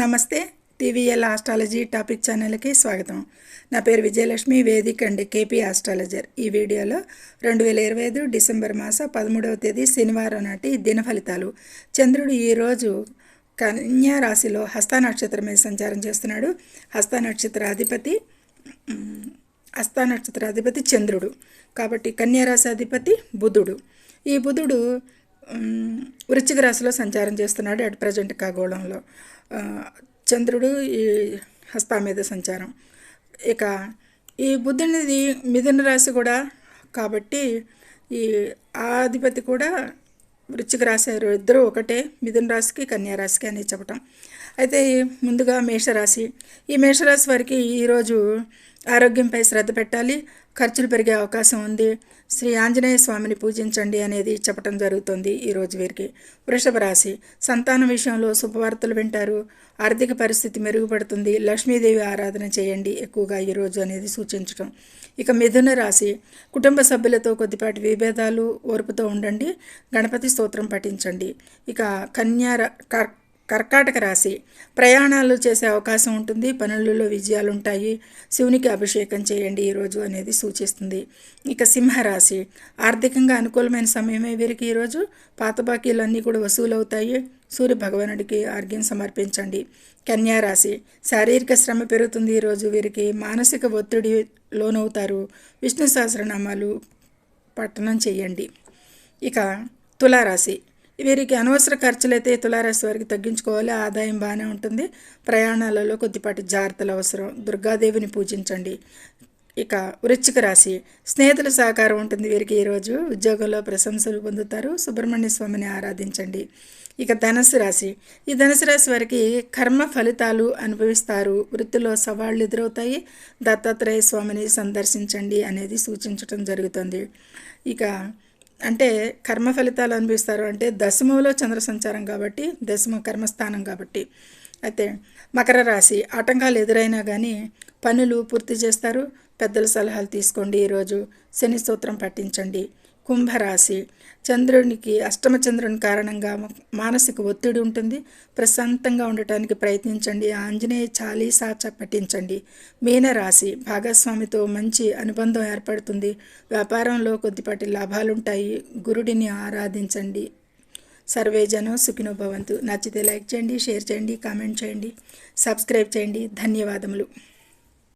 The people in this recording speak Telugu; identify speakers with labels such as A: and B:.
A: నమస్తే టీవీఎల్ ఆస్ట్రాలజీ టాపిక్ ఛానల్కి స్వాగతం. నా పేరు Vijayalakshmi Vedic and KP astrologer. ఈ వీడియోలో రెండు వేల ఇరవై ఐదు డిసెంబర్ మాస పదమూడవ తేదీ శనివారం నాటి దిన ఫలితాలు. చంద్రుడు ఈరోజు కన్యా రాశిలో హస్త నక్షత్రం మీద సంచారం చేస్తున్నాడు. హస్త నక్షత్ర అధిపతి హస్త నక్షత్ర అధిపతి చంద్రుడు. కాబట్టి కన్యా రాశి అధిపతి బుధుడు. ఈ బుధుడు వృశ్చిక రాశిలో సంచారం చేస్తున్నాడు అట్ ప్రజెంట్ ఖగోళంలో. చంద్రుడు ఈ హస్తామేధ మీద సంచారం. ఇక ఈ బుద్ధునిది మిథున రాశి కూడా కాబట్టి ఈ ఆధిపతి కూడా వృచ్చిక రాశి ఇద్దరు ఒకటే మిథున రాశికి కన్యారాశికి అని చెప్పటం. అయితే ముందుగా మేషరాశి. ఈ మేషరాశి వారికి ఈరోజు ఆరోగ్యంపై శ్రద్ధ పెట్టాలి. ఖర్చులు పెరిగే అవకాశం ఉంది. శ్రీ ఆంజనేయ స్వామిని పూజించండి అనేది చెప్పటం జరుగుతుంది ఈరోజు వీరికి. వృషభ రాశి. సంతానం విషయంలో శుభవార్తలు వింటారు. ఆర్థిక పరిస్థితి మెరుగుపడుతుంది. లక్ష్మీదేవి ఆరాధన చేయండి ఎక్కువగా ఈరోజు అనేది సూచించటం. ఇక మిథున రాశి. కుటుంబ సభ్యులతో కొద్దిపాటి విభేదాలు ఓర్పుతో ఉండండి. గణపతి స్తోత్రం పఠించండి. ఇక కన్యా కర్కాటక రాశి. ప్రయాణాలు చేసే అవకాశం ఉంటుంది పనులలో విజయాలు ఉంటాయి శివునికి అభిషేకం చేయండి ఈరోజు అనేది సూచిస్తుంది. ఇక సింహరాశి. ఆర్థికంగా అనుకూలమైన సమయమే వీరికి ఈరోజు పాత బాకీలన్నీ కూడా వసూలవుతాయి. సూర్య భగవానుడికి ఆర్గ్యం సమర్పించండి. కన్యారాశి శారీరక శ్రమ పెరుగుతుంది ఈరోజు వీరికి మానసిక ఒత్తిడి లోనవుతారు. విష్ణు సహస్రనామాలు పఠనం చేయండి. ఇక తులారాశి. వీరికి అనవసర ఖర్చులైతే తులారాశి వారికి తగ్గించుకోవాలి. ఆదాయం బాగానే ఉంటుంది. ప్రయాణాలలో కొద్దిపాటి జాగ్రత్తలు అవసరం. దుర్గాదేవిని పూజించండి. ఇక వృశ్చిక రాశి. స్నేహితుల సహకారం ఉంటుంది. వీరికి ఈరోజు ఉద్యోగంలో ప్రశంసలు పొందుతారు. సుబ్రహ్మణ్య స్వామిని ఆరాధించండి. ఇక ధనుసు రాశి. ఈ ధనుసు రాశి వారికి కర్మ ఫలితాలు అనుభవిస్తారు. వృత్తిలో సవాళ్ళు ఎదురవుతాయి. దత్తాత్రేయ స్వామిని సందర్శించండి అనేది సూచించడం జరుగుతుంది. ఇక అంటే కర్మ ఫలితాలు అనుభవిస్తారు అంటే దశమంలో చంద్ర సంచారం కాబట్టి దశమ కర్మస్థానం కాబట్టి. అయితే మకర రాశి ఆటంకాలు ఎదురైనా కానీ పనులు పూర్తి చేస్తారు. పెద్దల సలహాలు తీసుకోండి. ఈరోజు శని స్తోత్రం పఠించండి. కుంభరాశి. చంద్రునికి అష్టమ చంద్రుని కారణంగా మానసిక ఒత్తిడి ఉంటుంది. ప్రశాంతంగా ఉండటానికి ప్రయత్నించండి. ఆంజనేయ చాలీసా పఠించండి. మీనరాశి భాగస్వామితో మంచి అనుబంధం ఏర్పడుతుంది. వ్యాపారంలో కొద్దిపాటి లాభాలుంటాయి. గురుడిని ఆరాధించండి. సర్వేజనం సుఖినో భవంతు. నచ్చితే లైక్ చేయండి షేర్ చేయండి కామెంట్ చేయండి. సబ్స్క్రైబ్ చేయండి. ధన్యవాదములు.